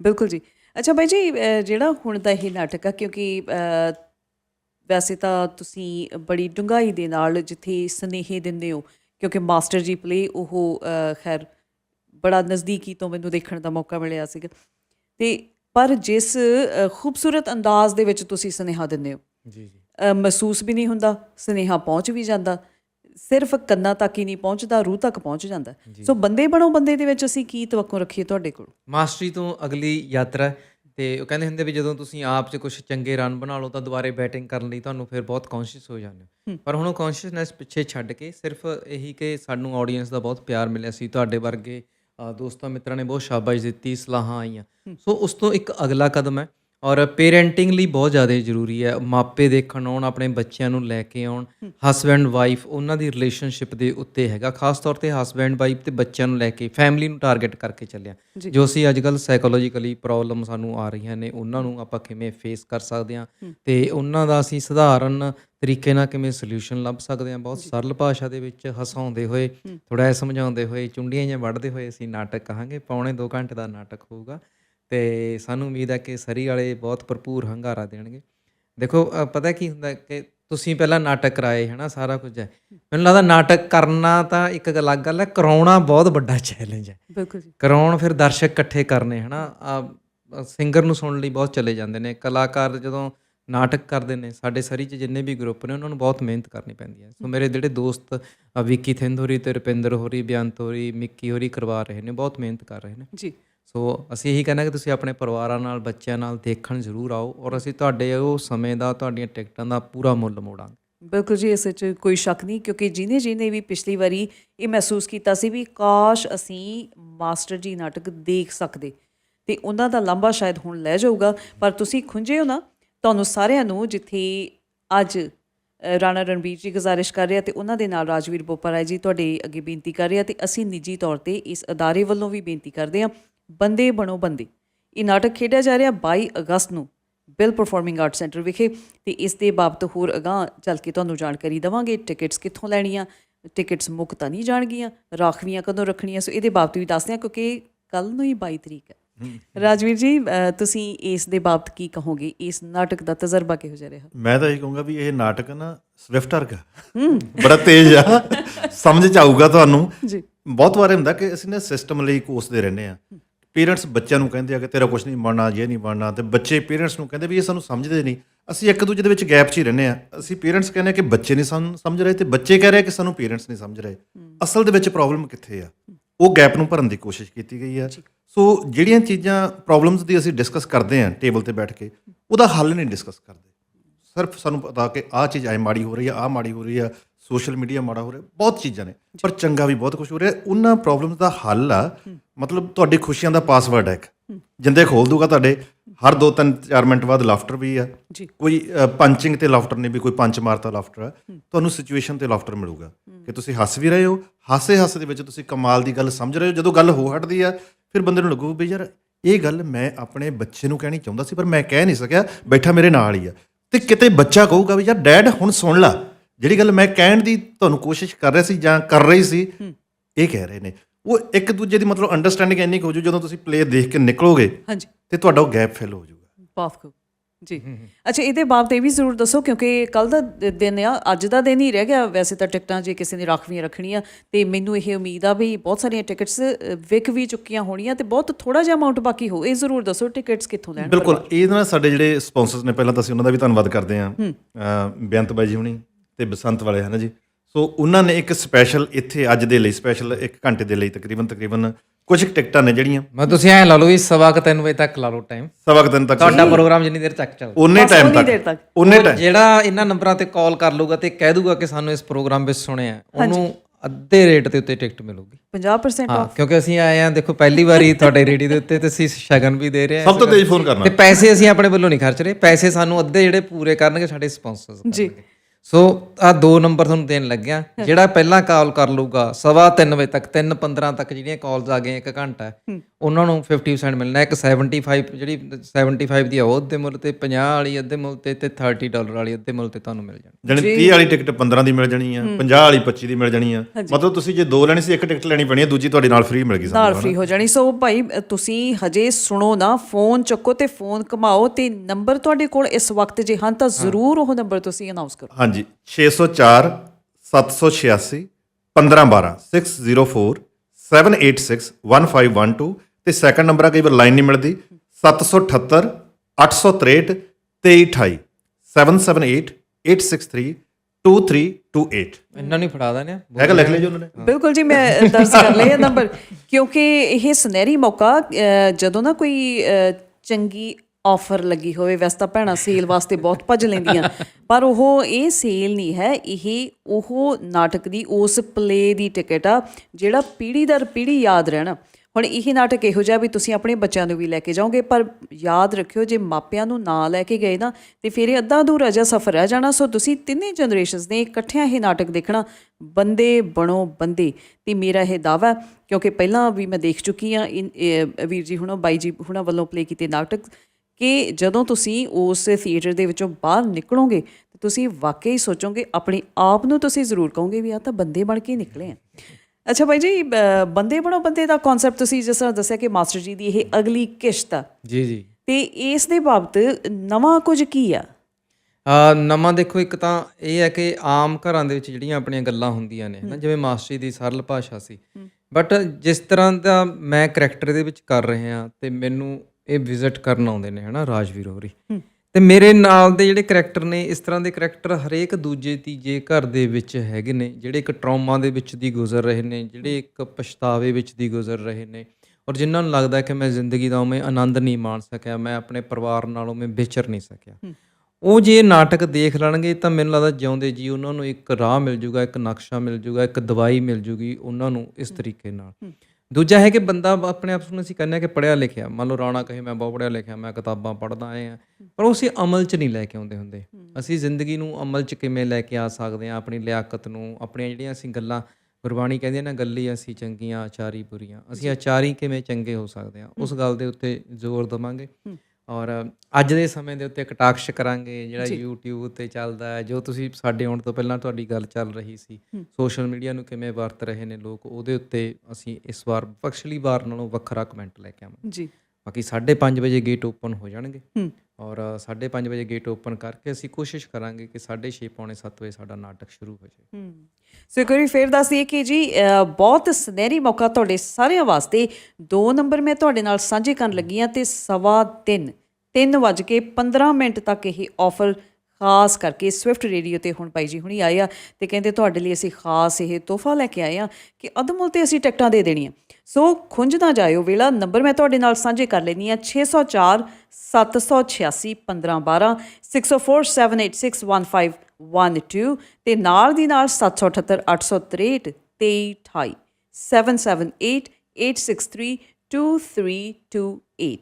Speaker 1: ਬਿਲਕੁਲ ਜੀ। ਅੱਛਾ ਬਾਈ ਜੀ ਅ, ਜਿਹੜਾ ਹੁਣ ਦਾ ਇਹ ਨਾਟਕ ਆ ਕਿਉਂਕਿ ਅ, ਵੈਸੇ ਤਾਂ ਤੁਸੀਂ ਬੜੀ ਡੂੰਘਾਈ ਦੇ ਨਾਲ ਜਿੱਥੇ ਸਨੇਹੇ ਦਿੰਦੇ ਹੋ ਕਿਉਂਕਿ ਮਾਸਟਰ ਜੀ ਪਲੇ ਉਹ ਅ, ਖੈਰ ਬੜਾ ਨਜ਼ਦੀਕੀ ਤੋਂ ਮੈਨੂੰ ਦੇਖਣ ਦਾ ਮੌਕਾ ਮਿਲਿਆ ਸੀਗਾ। ਤੇ ਪਰ ਜਿਸ ਅ, ਖੂਬਸੂਰਤ ਅੰਦਾਜ਼ ਦੇ ਵਿੱਚ ਤੁਸੀਂ ਸੁਨੇਹਾ ਦਿੰਦੇ ਹੋ
Speaker 2: ਜੀ ਜੀ।
Speaker 1: ਅ, ਮਹਿਸੂਸ ਵੀ ਨਹੀਂ ਹੁੰਦਾ ਸੁਨੇਹਾ ਪਹੁੰਚ ਵੀ ਜਾਂਦਾ ਸਿਰਫ ਕੰਨਾਂ ਤੱਕ ਹੀ ਨਹੀਂ ਪਹੁੰਚਦਾ ਰੂਹ ਤੱਕ ਪਹੁੰਚ ਜਾਂਦਾ। ਸੋ ਬੰਦੇ ਬਣੋ ਬੰਦੇ ਦੇ ਵਿੱਚ ਅਸੀਂ ਕੀ ਤਵੱਕੂ ਰੱਖੀਏ ਤੁਹਾਡੇ ਕੋਲ?
Speaker 2: ਮਾਸਟਰੀ ਤੋਂ ਅਗਲੀ ਯਾਤਰਾ ਤੇ ਉਹ ਕਹਿੰਦੇ ਹੁੰਦੇ ਵੀ ਜਦੋਂ ਤੁਸੀਂ ਆਪ 'ਚ ਕੁਝ ਚੰਗੇ ਰਨ ਬਣਾ ਲਓ ਤਾਂ ਦੁਬਾਰੇ ਬੈਟਿੰਗ ਕਰਨ ਲਈ ਤੁਹਾਨੂੰ ਫਿਰ ਬਹੁਤ ਕੌਨਸ਼ੀਅਸ ਹੋ ਜਾਂਦੇ ਹੋ। ਪਰ ਹੁਣ ਉਹ ਕੌਨਸ਼ੀਅਸਨੈਸ ਪਿੱਛੇ ਛੱਡ ਕੇ ਸਿਰਫ ਇਹੀ ਕਿ ਸਾਨੂੰ ਆਡੀਅנס ਦਾ ਬਹੁਤ ਪਿਆਰ ਮਿਲਿਆ ਸੀ ਤੁਹਾਡੇ ਵਰਗੇ ਦੋਸਤਾਂ ਮਿੱਤਰਾਂ ਨੇ ਬਹੁਤ ਸ਼ਾਬਾਸ਼ ਦਿੱਤੀ ਸਲਾਹਾਂ ਆਈਆਂ। ਸੋ ਉਸ ਤੋਂ ਇੱਕ ਅਗਲਾ ਕਦਮ ਹੈ ਔਰ ਪੇਰੈਂਟਿੰਗ ਲਈ ਬਹੁਤ ਜ਼ਿਆਦਾ ਜ਼ਰੂਰੀ ਹੈ। ਮਾਪੇ ਦੇਖਣ ਆਉਣ ਆਪਣੇ ਬੱਚਿਆਂ ਨੂੰ ਲੈ ਕੇ ਆਉਣ ਹਸਬੈਂਡ ਵਾਈਫ ਉਹਨਾਂ ਦੀ ਰਿਲੇਸ਼ਨਸ਼ਿਪ ਦੇ ਉੱਤੇ ਹੈਗਾ। ਖਾਸ ਤੌਰ ਤੇ ਹਸਬੈਂਡ ਵਾਈਫ ਤੇ ਬੱਚਿਆਂ ਨੂੰ ਲੈ ਕੇ ਫੈਮਿਲੀ ਨੂੰ ਟਾਰਗੇਟ ਕਰਕੇ ਚੱਲਿਆ।
Speaker 1: ਜੀ।
Speaker 2: ਜੋ ਅਸੀਂ ਅੱਜਕੱਲ ਸਾਈਕੋਲੋਜੀਕਲੀ ਪ੍ਰੋਬਲਮ ਸਾਨੂੰ ਆ ਰਹੀਆਂ ਨੇ ਉਹਨਾਂ ਨੂੰ ਆਪਾਂ ਕਿਵੇਂ ਫੇਸ ਕਰ ਸਕਦੇ ਹਾਂ ਤੇ ਉਹਨਾਂ ਦਾ ਅਸੀਂ ਸਧਾਰਨ ਤਰੀਕੇ ਨਾਲ ਕਿਵੇਂ ਸੋਲੂਸ਼ਨ ਲੱਭ ਸਕਦੇ ਹਾਂ। ਬਹੁਤ ਸਰਲ ਭਾਸ਼ਾ ਦੇ ਵਿੱਚ ਹਸਾਉਂਦੇ ਹੋਏ ਥੋੜਾ ਜਿਹਾ ਸਮਝਾਉਂਦੇ ਹੋਏ ਚੁੰਡੀਆਂ ਜਿਹੀਆਂ ਵੱਢਦੇ ਹੋਏ ਅਸੀਂ ਨਾਟਕ ਕਹਾਂਗੇ। ਪੌਣੇ 2 ਘੰਟੇ ਦਾ ਨਾਟਕ ਹੋਊਗਾ। ਤੇ ਸਾਨੂੰ ਉਮੀਦ ਹੈ ਕਿ ਸਰੀ ਵਾਲੇ ਬਹੁਤ ਭਰਪੂਰ ਹੰਗਾਰਾ ਦੇਣਗੇ। ਦੇਖੋ ਪਤਾ ਕੀ ਹੁੰਦਾ ਕਿ ਤੁਸੀਂ ਪਹਿਲਾਂ ਨਾਟਕ ਕਰਾਏ ਹੈ ਨਾ ਸਾਰਾ ਕੁਝ ਹੈ। ਮੈਨੂੰ ਲੱਗਦਾ ਨਾਟਕ ਕਰਨਾ ਤਾਂ ਇੱਕ ਅਲੱਗ ਗੱਲ ਹੈ ਕਰਾਉਣਾ ਬਹੁਤ ਵੱਡਾ ਚੈਲੰਜ ਹੈ।
Speaker 1: ਬਿਲਕੁਲ ਜੀ।
Speaker 2: ਕਰਾਉਣ ਫਿਰ ਦਰਸ਼ਕ ਇਕੱਠੇ ਕਰਨੇ ਹਨਾ ਸਿੰਗਰ ਨੂੰ ਸੁਣਨ ਲਈ ਬਹੁਤ ਚਲੇ ਜਾਂਦੇ ਨੇ। ਕਲਾਕਾਰ ਜਦੋਂ ਨਾਟਕ ਕਰਦੇ ਨੇ ਸਾਡੇ ਸਰੀ ਚ ਜਿੰਨੇ ਵੀ ਗਰੁੱਪ ਨੇ ਉਹਨਾਂ ਨੂੰ ਬਹੁਤ ਮਿਹਨਤ ਕਰਨੀ ਪੈਂਦੀ ਹੈ। ਸੋ ਮੇਰੇ ਜਿਹੜੇ ਦੋਸਤ ਵਿੱਕੀ ਥਿੰਦ ਹੋਰੀ ਤੇ ਰੁਪਿੰਦਰ ਹੋਰੀ ਬਿਆੰਤ ਹੋਰੀ ਮਿੱਕੀ ਹੋਰੀ ਕਰਵਾ ਰਹੇ ਨੇ ਬਹੁਤ ਮਿਹਨਤ ਕਰ ਰਹੇ ਨੇ।
Speaker 1: ਜੀ।
Speaker 2: ਸੋ ਅਸੀਂ ਇਹੀ ਕਹਿੰਦੇ ਕਿ ਤੁਸੀਂ ਆਪਣੇ ਪਰਿਵਾਰਾਂ ਨਾਲ, ਬੱਚਿਆਂ ਨਾਲ ਦੇਖਣ ਜ਼ਰੂਰ ਆਓ ਔਰ ਅਸੀਂ ਤੁਹਾਡੇ ਉਹ ਸਮੇਂ ਦਾ, ਤੁਹਾਡੀਆਂ ਟਿਕਟਾਂ ਦਾ ਪੂਰਾ ਮੁੱਲ ਮੋੜਾਂਗੇ।
Speaker 1: ਬਿਲਕੁਲ ਜੀ, ਇਸ ਵਿੱਚ ਕੋਈ ਸ਼ੱਕ ਨਹੀਂ ਕਿਉਂਕਿ ਜਿਹਨੇ ਜਿਹਨੇ ਵੀ ਪਿਛਲੀ ਵਾਰੀ ਇਹ ਮਹਿਸੂਸ ਕੀਤਾ ਸੀ ਵੀ ਕਾਸ਼ ਅਸੀਂ ਮਾਸਟਰ ਜੀ ਨਾਟਕ ਦੇਖ ਸਕਦੇ ਤੇ ਉਹਨਾਂ ਦਾ ਲੰਬਾ ਸ਼ਾਇਦ ਹੁਣ ਲੈ ਜਾਊਗਾ, ਪਰ ਤੁਸੀਂ ਖੁੰਝੇ ਹੋ ਨਾ, ਤੁਹਾਨੂੰ ਸਾਰਿਆਂ ਨੂੰ ਜਿੱਥੇ ਅੱਜ ਰਾਣਾ ਰਣਬੀਰ ਜੀ ਗੁਜ਼ਾਰਿਸ਼ ਕਰ ਰਿਹਾ ਤੇ ਉਹਨਾਂ ਦੇ ਨਾਲ ਰਾਜਵੀਰ ਬੋਪਾਰਾਏ ਜੀ ਤੁਹਾਡੇ ਅੱਗੇ ਬੇਨਤੀ ਕਰ ਰਿਹਾ ਤੇ ਅਸੀਂ ਨਿੱਜੀ ਤੌਰ ਤੇ ਇਸ ਅਦਾਰੇ ਵੱਲੋਂ ਵੀ ਬੇਨਤੀ ਕਰਦੇ ਹਾਂ ਬੰਦੇ ਬਣੋ ਬੰਦੇ। ਇਹ ਨਾਟਕ ਖੇਡਿਆ ਜਾ ਰਿਹਾ 22 ਅਗਸਤ ਨੂੰ ਬਿਲ ਪਰਫਾਰਮਿੰਗ ਆਰਟ ਸੈਂਟਰ ਵਿਖੇ ਤੇ ਇਸ ਦੇ ਬਾਬਤ ਹੋਰ ਅਗਾਂਹ ਚੱਲ ਕੇ ਤੁਹਾਨੂੰ ਜਾਣਕਾਰੀ ਦਵਾਂਗੇ। ਟਿਕਟਸ ਕਿੱਥੋਂ ਲੈਣੀਆਂ? ਟਿਕਟਸ ਮੁੱਕ ਤਾਂ ਨਹੀਂ ਜਾਣਗੀਆਂ। ਰਾਖਵੀਆਂ ਕਦੋਂ ਰੱਖਣੀਆਂ? ਸੋ ਇਹਦੇ ਬਾਬਤ ਵੀ ਦੱਸਦੇ ਹਾਂ ਕਿਉਂਕਿ ਕੱਲ ਨੂੰ ਹੀ 22 ਤਰੀਕ ਹੈ। ਰਾਜਵੀਰ ਜੀ ਤੁਸੀਂ ਇਸ ਦੇ ਬਾਬਤ ਕੀ ਕਹੋਗੇ? ਇਸ ਨਾਟਕ ਦਾ ਤਜਰਬਾ ਕਿਹੋ ਜਿਹਾ ਰਿਹਾ?
Speaker 3: ਮੈਂ ਤਾਂ ਇਹ ਕਹੂੰਗਾ ਵੀ ਇਹ ਨਾਟਕ ਨਾ ਸਵਿਫਟ ਵਰਗਾ ਬੜਾ ਤੇਜ਼ ਆ। ਸਮਝ ਚ ਆਊਗਾ ਤੁਹਾਨੂੰ।
Speaker 1: ਜੀ।
Speaker 3: ਬਹੁਤ ਵਾਰ ਹੁੰਦਾ ਕਿ ਅਸੀਂ ਨਾ ਸਿਸਟਮ ਲਈ ਕੋਸਦੇ ਰਹਿੰਦੇ ਆ ਪੇਰੈਂਟਸ ਬੱਚਿਆਂ ਨੂੰ ਕਹਿੰਦੇ ਆ ਕਿ ਤੇਰਾ ਕੁਝ ਨਹੀਂ ਬਣਨਾ ਜੇ ਨਹੀਂ ਬਣਨਾ ਤੇ ਬੱਚੇ ਪੇਰੈਂਟਸ ਨੂੰ ਕਹਿੰਦੇ ਵੀ ਇਹ ਸਾਨੂੰ ਸਮਝਦੇ ਨਹੀਂ। ਅਸੀਂ ਇੱਕ ਦੂਜੇ ਦੇ ਵਿੱਚ ਗੈਪ 'ਚ ਹੀ ਰਹਿੰਦੇ ਆ ਅਸੀਂ ਪੇਰੈਂਟਸ ਕਹਿੰਦੇ ਕਿ ਬੱਚੇ ਨਹੀਂ ਸਾਨੂੰ ਸਮਝ ਰਹੇ ਤੇ ਬੱਚੇ ਕਹਿ ਰਹੇ ਕਿ ਸਾਨੂੰ ਪੇਰੈਂਟਸ ਨਹੀਂ ਸਮਝ ਰਹੇ। ਅਸਲ ਦੇ ਵਿੱਚ ਪ੍ਰੋਬਲਮ ਕਿੱਥੇ ਆ? ਉਹ ਗੈਪ ਨੂੰ ਭਰਨ ਦੀ ਕੋਸ਼ਿਸ਼ ਕੀਤੀ ਗਈ ਆ। ਸੋ ਜਿਹੜੀਆਂ ਚੀਜ਼ਾਂ ਪ੍ਰੋਬਲਮਸ ਦੀ ਅਸੀਂ ਡਿਸਕਸ ਕਰਦੇ ਆ ਟੇਬਲ ਤੇ ਬੈਠ ਕੇ ਉਹਦਾ ਹੱਲ ਨਹੀਂ ਡਿਸਕਸ ਕਰਦੇ। ਸਿਰਫ ਸਾਨੂੰ ਪਤਾ ਕਿ ਆਹ ਚੀਜ਼ ਐ ਮਾੜੀ ਹੋ ਰਹੀ ਆ ਆਹ ਮਾੜੀ ਹੋ ਰਹੀ ਆ ਸੋਸ਼ਲ ਮੀਡੀਆ ਮਾੜਾ ਹੋ ਰਿਹਾ ਬਹੁਤ ਚੀਜ਼ਾਂ ਨੇ। ਪਰ ਚੰਗਾ ਵੀ ਬਹੁਤ ਕੁਝ ਹੋ ਰਿਹਾ। ਉਹਨਾਂ ਪ੍ਰੋਬਲਮਸ ਦਾ ਹੱਲ ਆ ਮਤਲਬ ਤੁਹਾਡੀ ਖੁਸ਼ੀਆਂ ਦਾ ਪਾਸਵਰਡ ਹੈ ਇੱਕ। ਜਿੰਦੇ ਖੋਲ ਦੂਗਾ ਤੁਹਾਡੇ ਹਰ 2-3 4 ਮਿੰਟ ਬਾਅਦ ਲਾਫਟਰ ਵੀ ਆ। ਕੋਈ ਪੰਚਿੰਗ ਤੇ ਲਾਫਟਰ ਨਹੀਂ ਵੀ ਕੋਈ ਪੰਚ ਮਾਰਤਾ ਲਾਫਟਰ ਆ। ਤੁਹਾਨੂੰ ਸਿਚੁਏਸ਼ਨ ਤੇ ਲਾਫਟਰ ਮਿਲੂਗਾ। ਕਿ ਤੁਸੀਂ ਹੱਸ ਵੀ ਰਹੇ ਹੋ ਹਾਸੇ ਹਾਸੇ ਦੇ ਵਿੱਚ ਤੁਸੀਂ ਕਮਾਲ ਦੀ ਗੱਲ ਸਮਝ ਰਹੇ ਹੋ। ਜਦੋਂ ਗੱਲ ਹੋ ਹਟਦੀ ਆ ਫਿਰ ਬੰਦੇ ਨੂੰ ਲੱਗੂ ਵੀ ਯਾਰ ਇਹ ਗੱਲ ਮੈਂ ਆਪਣੇ ਬੱਚੇ ਨੂੰ ਕਹਿਣੀ ਚਾਹੁੰਦਾ ਸੀ ਪਰ ਮੈਂ ਕਹਿ ਨਹੀਂ ਸਕਿਆ ਬੈਠਾ ਮੇਰੇ ਨਾਲ ਹੀ ਆ। ਤੇ ਕਿਤੇ ਬੱਚਾ ਕਹੂਗਾ ਵੀ ਯਾਰ ਡੈਡ ਹੁਣ ਸੁਣ ਲਾ। ਜਿਹੜੀ ਗੱਲ ਮੈਂ ਕਹਿਣ ਦੀ ਤੁਹਾਨੂੰ ਕੋਸ਼ਿਸ਼ ਕਰ ਰਿਹਾ ਸੀ ਜਾਂ ਕਰ ਰਹੀ ਸੀ ਇਹ ਕਹਿ ਰਹੇ ਨੇ। ਉਹ ਇੱਕ ਦੂਜੇ ਦੀ ਮਤਲਬ ਅੰਡਰਸਟੈਂਡਿੰਗ ਇੰਨੀ ਕੁ ਹੋ ਜੂ ਜਦੋਂ ਤੁਸੀਂ ਪਲੇ ਦੇਖ ਕੇ ਨਿਕਲੋਗੇ
Speaker 1: ਹਾਂਜੀ।
Speaker 3: ਤੇ ਤੁਹਾਡਾ ਉਹ ਗੈਪ ਫਿਲ ਹੋ ਜਾਊਗਾ
Speaker 1: ਬਹੁਤ ਖੂਬ। ਜੀ। ਅੱਛਾ ਇਹਦੇ ਬਾਬਤ ਇਹ ਵੀ ਜ਼ਰੂਰ ਦੱਸੋ ਕਿਉਂਕਿ ਕੱਲ ਦਾ ਦਿਨ ਆ ਅੱਜ ਦਾ ਦਿਨ ਹੀ ਰਹਿ ਗਿਆ। ਵੈਸੇ ਤਾਂ ਟਿਕਟਾਂ ਜੇ ਕਿਸੇ ਨੇ ਰਾਖਵੀਆਂ ਰੱਖਣੀਆਂ ਤੇ ਮੈਨੂੰ ਇਹ ਉਮੀਦ ਆ ਵੀ ਬਹੁਤ ਸਾਰੀਆਂ ਟਿਕਟਸ ਵਿਕ ਵੀ ਚੁੱਕੀਆਂ ਹੋਣੀਆਂ ਤੇ ਬਹੁਤ ਥੋੜਾ ਜਿਹਾ ਅਮਾਉਂਟ ਬਾਕੀ ਹੋ ਇਹ ਜ਼ਰੂਰ ਦੱਸੋ ਟਿਕਟਸ ਕਿੱਥੋਂ ਲੈਣ
Speaker 3: ਬਿਲਕੁਲ। ਇਹ ਨਾ ਸਾਡੇ ਜਿਹੜੇ ਸਪਾਂਸਰਸ ਨੇ ਪਹਿਲਾਂ ਤਾਂ ਅਸੀਂ ਉਹਨਾਂ ਦਾ ਵੀ ਧੰਨਵਾਦ ਕਰਦੇ ਅਹ ਬੇਅੰਤ ਬਾਈ ਜੀ ਹੁਣੀ ਤੇ ਬਸੰਤ ਵਾਲੇ ਹਨ ਜੀ। ਸੋ ਉਹਨਾਂ ਨੇ ਇੱਕ ਸਪੈਸ਼ਲ ਇੱਥੇ ਅੱਜ ਦੇ ਲਈ ਸਪੈਸ਼ਲ 1 ਘੰਟੇ ਦੇ ਲਈ ਤਕਰੀਬਨ ਤਕਰੀਬਨ ਕੁਝ ਟਿਕਟਾਂ ਨੇ ਜਿਹੜੀਆਂ।
Speaker 2: ਮੈਂ ਤੁਸੀਂ ਐ ਲਾ ਲਓ ਵੀ ਸਵਾ ਕੁ ਤਿੰਨ ਵਜੇ ਤੱਕ ਲਾ ਲਓ ਟਾਈਮ
Speaker 3: ਸਵਾ ਕੁ ਦਿਨ ਤੱਕ
Speaker 2: ਤੁਹਾਡਾ ਪ੍ਰੋਗਰਾਮ ਜਿੰਨੀ ਦੇਰ ਤੱਕ ਚੱਲਦਾ।
Speaker 3: ਉਨੇ ਟਾਈਮ ਤੱਕ। ਉਨੇ ਟਾਈਮ
Speaker 2: ਜਿਹੜਾ ਇਹਨਾਂ ਨੰਬਰਾਂ ਤੇ ਕਾਲ ਕਰ ਲੂਗਾ ਤੇ ਕਹਿ ਦੂਗਾ ਕਿ ਸਾਨੂੰ ਇਸ ਪ੍ਰੋਗਰਾਮ ਵਿੱਚ ਸੁਣਿਆ ਉਹਨੂੰ ਅੱਧੇ ਰੇਟ ਦੇ ਉੱਤੇ ਟਿਕਟ ਮਿਲੂਗੀ।
Speaker 1: 50%
Speaker 2: ਹਾਂ ਕਿਉਂਕਿ ਅਸੀਂ ਆਏ ਆ ਦੇਖੋ ਪਹਿਲੀ ਵਾਰੀ ਤੁਹਾਡੇ ਰੇਡੀ ਦੇ ਉੱਤੇ ਤੇ ਅਸੀਂ ਸ਼ਗਨ ਵੀ ਦੇ ਰਹੇ ਆ
Speaker 3: ਸਭ ਤੋਂ ਤੇਜ਼ ਫੋਨ ਕਰਨਾ।
Speaker 2: ਤੇ ਪੈਸੇ ਅਸੀਂ ਆਪਣੇ ਵੱਲੋਂ ਨਹੀਂ ਖਰਚ ਰਹੇ ਪੈਸੇ ਸਾਨੂੰ ਅੱਧੇ ਜਿਹੜੇ ਪੂਰੇ ਕਰਨਗੇ ਸਾਡੇ ਸਪਾਂਸਰਸ
Speaker 1: ਜੀ।
Speaker 2: ਸੋ ਆ ਦੋ ਨੰਬਰ ਤੁਹਾਨੂੰ ਦੇਣ ਲੱਗਿਆ ਜਿਹੜਾ ਪਹਿਲਾਂ ਕਾਲ ਕਰ ਲਊਗਾ ਸਵਾ ਤਿੰਨ ਵਜੇ ਤੱਕ 3:15 ਤੱਕ ਜਿਹੜੀਆਂ ਕਾਲਸ ਆ ਗਈਆਂ ਇੱਕ ਘੰਟਾ ਹੈ, ਉਹਨਾਂ ਨੂੰ 50% ਮਿਲਣਾ। ਇੱਕ 75 ਜਿਹੜੀ 75 ਦੀ ਆ ਉਹ ਅੱਧੇ ਮੁੱਲ ਤੇ 50 ਵਾਲੀ ਅੱਧੇ ਮੁੱਲ ਤੇ ਤੇ 30 ਡਾਲਰ ਵਾਲੀ ਅੱਧੇ ਮੁੱਲ ਤੇ ਤੁਹਾਨੂੰ ਮਿਲ ਜਾਣੀ।
Speaker 3: ਜਾਣੀ 30 ਵਾਲੀ ਟਿਕਟ 15 ਦੀ ਮਿਲ ਜਾਣੀ ਆ 50 ਵਾਲੀ 25 ਦੀ ਮਿਲ ਜਾਣੀ ਆ। ਮਤਲਬ ਤੁਸੀਂ ਜੇ ਦੋ ਲੈਣੀ ਸੀ ਇੱਕ ਟਿਕਟ ਲੈਣੀ ਪੈਣੀ ਆ ਦੂਜੀ ਤੁਹਾਡੇ ਨਾਲ ਫ੍ਰੀ ਮਿਲ ਗਈ ਸਾਨੂੰ
Speaker 1: ਨਾਲ ਫ੍ਰੀ ਹੋ ਜਾਣੀ। ਸੋ ਭਾਈ ਤੁਸੀਂ ਹਜੇ ਸੁਣੋ ਨਾ ਫੋਨ ਚੱਕੋ ਤੇ ਫੋਨ ਘਮਾਓ ਤੇ ਨੰਬਰ ਤੁਹਾਡੇ ਕੋਲ ਇਸ ਵਕਤ ਜੇ ਹਨ ਤਾਂ ਜ਼ਰੂਰ ਉਹ ਨੰਬਰ ਤੁਸੀਂ ਅਨਾਉਂਸ ਕਰੋ।
Speaker 3: ਹਾਂਜੀ। 604 786 1512 604 786 1512 ਤੇ ਸੈਕੰਡ ਨੰਬਰ ਆ ਕਈ ਵਾਰ ਲਾਈਨ ਨਹੀਂ ਮਿਲਦੀ। 778 863 2328 778 863 2328
Speaker 2: ਇਹਨਾਂ ਨੂੰ ਫੜਾ ਦੇਣੇ। ਆ
Speaker 3: ਹੈਗਾ ਲਿਖ ਲਿਆ ਜੀ ਉਹਨਾਂ ਨੇ।
Speaker 1: ਬਿਲਕੁਲ ਜੀ ਮੈਂ ਦਰਜ ਕਰ ਲਿਆ ਨੰਬਰ ਕਿਉਂਕਿ ਇਹ ਸੁਨਹਿਰੀ ਮੌਕਾ ਜਦੋਂ ਨਾ ਕੋਈ ਚੰਗੀ ਆਫਰ ਲੱਗੀ ਹੋਵੇ ਵੈਸੇ ਤਾਂ ਭੈਣਾਂ ਸੇਲ ਵਾਸਤੇ ਬਹੁਤ ਭੱਜ ਲੈਂਦੀਆਂ। ਪਰ ਉਹ ਇਹ ਸੇਲ ਨਹੀਂ ਹੈ, ਇਹ ਉਹ ਨਾਟਕ ਦੀ, ਉਸ ਪਲੇ ਦੀ ਟਿਕਟ ਆ, ਜਿਹੜਾ ਪੀੜ੍ਹੀ ਦਰ ਪੀੜ੍ਹੀ ਯਾਦ ਰਹਿਣਾ। ਹੁਣ ਇਹ ਨਾਟਕ ਇਹੋ ਜਿਹਾ ਵੀ ਤੁਸੀਂ ਆਪਣੇ ਬੱਚਿਆਂ ਨੂੰ ਵੀ ਲੈ ਕੇ ਜਾਓਗੇ, ਪਰ ਯਾਦ ਰੱਖਿਓ, ਜੇ ਮਾਪਿਆਂ ਨੂੰ ਨਾ ਲੈ ਕੇ ਗਏ ਨਾ, ਤੇ ਫਿਰ ਇਹ ਅੱਧਾ ਅਧੂਰਾ ਜਿਹਾ ਸਫ਼ਰ ਰਹਿ ਜਾਣਾ। ਸੋ ਤੁਸੀਂ ਤਿੰਨੇ ਜਨਰੇਸ਼ਨਸ ਨੇ ਇਕੱਠਿਆਂ ਇਹ ਨਾਟਕ ਦੇਖਣਾ। ਬੰਦੇ ਬਣੋ ਬੰਦੇ, ਤੇ ਮੇਰਾ ਇਹ ਦਾਵਾ ਕਿਉਂਕਿ ਪਹਿਲਾਂ ਵੀ ਮੈਂ ਦੇਖ ਚੁੱਕੀ ਆ ਵੀਰ ਜੀ ਹੁਣੋਂ, ਬਾਈ ਜੀ ਹੁਣਾਂ ਵੱਲੋਂ ਪਲੇ ਕੀਤੇ ਨਾਟਕ। ਕਿ ਜਦੋਂ ਤੁਸੀਂ ਉਸ ਥੀਏਟਰ ਦੇ ਵਿੱਚੋਂ ਬਾਹਰ ਨਿਕਲੋਗੇ ਤੇ ਤੁਸੀਂ ਵਾਕਈ ਸੋਚੋਗੇ ਆਪਣੇ ਆਪ ਨੂੰ ਤੁਸੀਂ ਜ਼ਰੂਰ ਕਹੋਗੇ ਵੀ ਆ ਤਾਂ ਬੰਦੇ ਬਣ ਕੇ ਨਿਕਲੇ ਆ। ਅੱਛਾ ਭਾਈ ਜੀ ਬੰਦੇ ਬਣੋ ਬੰਦੇ ਦਾ ਕਨਸੈਪਟ ਤੁਸੀਂ ਜਿਸ ਤਰ੍ਹਾਂ ਦੱਸਿਆ ਕਿ ਮਾਸਟਰ ਜੀ ਦੀ ਇਹ ਅਗਲੀ ਕਿਸ਼ਤ ਆ।
Speaker 2: ਜੀ ਜੀ।
Speaker 1: ਤੇ ਇਸ ਦੇ ਬਾਬਤ ਨਵਾਂ ਕੁਝ ਕੀ ਆ?
Speaker 2: ਆ ਨਵਾਂ ਦੇਖੋ ਇੱਕ ਤਾਂ ਇਹ ਹੈ ਕਿ ਆਮ ਘਰਾਂ ਦੇ ਵਿੱਚ ਜਿਹੜੀਆਂ ਆਪਣੀਆਂ ਗੱਲਾਂ ਹੁੰਦੀਆਂ ਨੇ ਹਨਾ ਜਿਵੇਂ ਮਾਸਟਰੀ ਦੀ ਸਰਲ ਭਾਸ਼ਾ ਸੀ। ਬਟ ਜਿਸ ਤਰ੍ਹਾਂ ਦਾ ਮੈਂ ਕਰੈਕਟਰ ਦੇ ਵਿੱਚ ਕਰ ਰਿਹਾ ਤੇ ਮੈਨੂੰ ਇਹ ਵਿਜ਼ਿਟ ਕਰਨ ਆਉਂਦੇ ਨੇ ਹਨਾ ਰਾਜਵੀਰ ਹੋਰੀ। ਤੇ ਮੇਰੇ ਨਾਲ ਦੇ ਜਿਹੜੇ ਕਰੈਕਟਰ ਨੇ ਇਸ ਤਰ੍ਹਾਂ ਦੇ ਕਰੈਕਟਰ ਹਰੇਕ ਦੂਜੇ ਤੀਜੇ ਘਰ ਦੇ ਵਿੱਚ ਹੈਗੇ ਨੇ ਜਿਹੜੇ ਇੱਕ ਟਰਾਮਾ ਦੇ ਵਿੱਚ ਦੀ ਗੁਜ਼ਰ ਰਹੇ ਨੇ ਜਿਹੜੇ ਇੱਕ ਪਛਤਾਵੇ ਵਿੱਚ ਦੀ ਗੁਜ਼ਰ ਰਹੇ ਨੇ ਔਰ ਜਿਨ੍ਹਾਂ ਨੂੰ ਲੱਗਦਾ ਕਿ ਮੈਂ ਜ਼ਿੰਦਗੀ ਦਾ ਉਵੇਂ ਆਨੰਦ ਨਹੀਂ ਮਾਣ ਸਕਿਆ ਮੈਂ ਆਪਣੇ ਪਰਿਵਾਰ ਨਾਲ ਉਵੇਂ ਵਿਚਰ ਨਹੀਂ ਸਕਿਆ। ਉਹ ਜੇ ਨਾਟਕ ਦੇਖ ਲੈਣਗੇ ਤਾਂ ਮੈਨੂੰ ਲੱਗਦਾ ਜਿਉਂਦੇ ਜੀ ਉਹਨਾਂ ਨੂੰ ਇੱਕ ਰਾਹ ਮਿਲ ਜੂਗਾ ਇੱਕ ਨਕਸ਼ਾ ਮਿਲ ਜੂਗਾ ਇੱਕ ਦਵਾਈ ਮਿਲ ਜੂਗੀ ਉਹਨਾਂ ਨੂੰ ਇਸ ਤਰੀਕੇ ਨਾਲ। ਦੂਜਾ ਹੈ ਕਿ ਬੰਦਾ ਆਪਣੇ ਆਪ ਨੂੰ ਅਸੀਂ ਕਹਿੰਦੇ ਆ ਕਿ ਪੜਿਆ ਲਿਖਿਆ। ਮੰਨ ਲਓ ਰਾਣਾ ਕਹੇ ਮੈਂ ਬਹੁਤ ਪੜਿਆ ਲਿਖਿਆ ਮੈਂ ਕਿਤਾਬਾਂ ਪੜ੍ਹਦਾ ਆਏ ਆ ਪਰ ਉਹ ਅਸੀਂ ਅਮਲ 'ਚ ਨਹੀਂ ਲੈ ਕੇ ਆਉਂਦੇ ਹੁੰਦੇ। ਅਸੀਂ ਜ਼ਿੰਦਗੀ ਨੂੰ ਅਮਲ 'ਚ ਕਿਵੇਂ ਲੈ ਕੇ ਆ ਸਕਦੇ ਆ ਆਪਣੀ ਲਿਆਕਤ ਨੂੰ ਆਪਣੀਆਂ ਜਿਹੜੀਆਂ ਅਸੀਂ ਗੱਲਾਂ ਗੁਰਬਾਣੀ ਕਹਿੰਦੀ ਹੈ ਨਾ ਗੱਲੀ ਅਸੀਂ ਚੰਗੀਆਂ ਆਚਾਰੀ ਬੁਰੀਆਂ। ਅਸੀਂ ਆਚਾਰੀ ਕਿਵੇਂ ਚੰਗੇ ਹੋ ਸਕਦੇ ਆ ਉਸ ਗੱਲ ਦੇ ਉੱਤੇ ਜ਼ੋਰ ਦਵਾਂਗੇ। ਔਰ ਅੱਜ ਦੇ ਸਮੇਂ ਦੇ ਉੱਤੇ ਕਟਾਕਸ਼ ਕਰਾਂਗੇ ਜਿਹੜਾ YouTube ਤੇ ਚੱਲਦਾ ਹੈ ਜੋ ਤੁਸੀਂ ਸਾਡੇ ਆਉਣ ਤੋਂ ਪਹਿਲਾਂ ਤੁਹਾਡੀ ਗੱਲ ਚੱਲ ਰਹੀ ਸੀ। ਸੋਸ਼ਲ ਮੀਡੀਆ ਨੂੰ ਕਿਵੇਂ ਵਰਤ ਰਹੇ ਨੇ ਲੋਕ ਉਹਦੇ ਉੱਤੇ ਅਸੀਂ ਇਸ ਵਾਰ ਪਿਛਲੀ ਵਾਰ ਨਾਲੋਂ ਵੱਖਰਾ ਕਮੈਂਟ ਲੈ ਕੇ ਆਵਾਂਗੇ।
Speaker 1: ਜੀ।
Speaker 2: ਬਾਕੀ 5:30 ਵਜੇ ਗੇਟ ਓਪਨ ਹੋ ਜਾਣਗੇ। ਔਰ 5:30 ਵਜੇ ਗੇਟ ਓਪਨ ਕਰਕੇ ਅਸੀਂ ਕੋਸ਼ਿਸ਼ ਕਰਾਂਗੇ ਕਿ 6:30 ਪੌਣੇ 7 ਵਜੇ ਸਾਡਾ ਨਾਟਕ ਸ਼ੁਰੂ ਹੋ ਜਾਏ
Speaker 1: ਹਮ। ਸੋ ਇੱਕ ਵਾਰੀ ਫੇਰ ਦੱਸ ਕਿ ਜੀ ਬਹੁਤ ਸੁਨਹਿਰੀ ਮੌਕਾ ਤੁਹਾਡੇ ਸਾਰਿਆਂ ਵਾਸਤੇ ਦੋ ਨੰਬਰ ਮੈਂ ਤੁਹਾਡੇ ਨਾਲ ਸਾਂਝੇ ਕਰਨ ਲੱਗੀ ਹਾਂ ਤੇ ਸਵਾ ਤਿੰਨ ਤਿੰਨ ਵੱਜ ਕੇ 15 ਮਿੰਟ ਤੱਕ ਇਹ ਆਫਰ ਖਾਸ ਕਰਕੇ ਸਵਿਫਟ ਰੇਡੀਓ ਤੇ ਹੁਣ ਭਾਈ ਜੀ ਹੁਣੀ ਆਏ ਆ ਤੇ ਕਹਿੰਦੇ ਤੁਹਾਡੇ ਲਈ ਅਸੀਂ ਖਾਸ ਇਹ ਤੋਹਫਾ ਲੈ ਕੇ ਆਏ ਆ ਕਿ ਅਦਮੁੱਲ ਤੇ ਅਸੀਂ ਟਿਕਟਾਂ ਦੇ ਦੇਣੀਆਂ। ਸੋ ਖੁੰਝ ਨਾ ਜਾਇਓ ਵੇਲਾ, ਨੰਬਰ ਮੈਂ ਤੁਹਾਡੇ ਨਾਲ ਸਾਂਝੇ ਕਰ ਲੈਣੀ ਆ 604 786 1512 6047861512 ਤੇ ਨਾਲ ਦੀ ਨਾਲ 778 863 2328 778 863 2328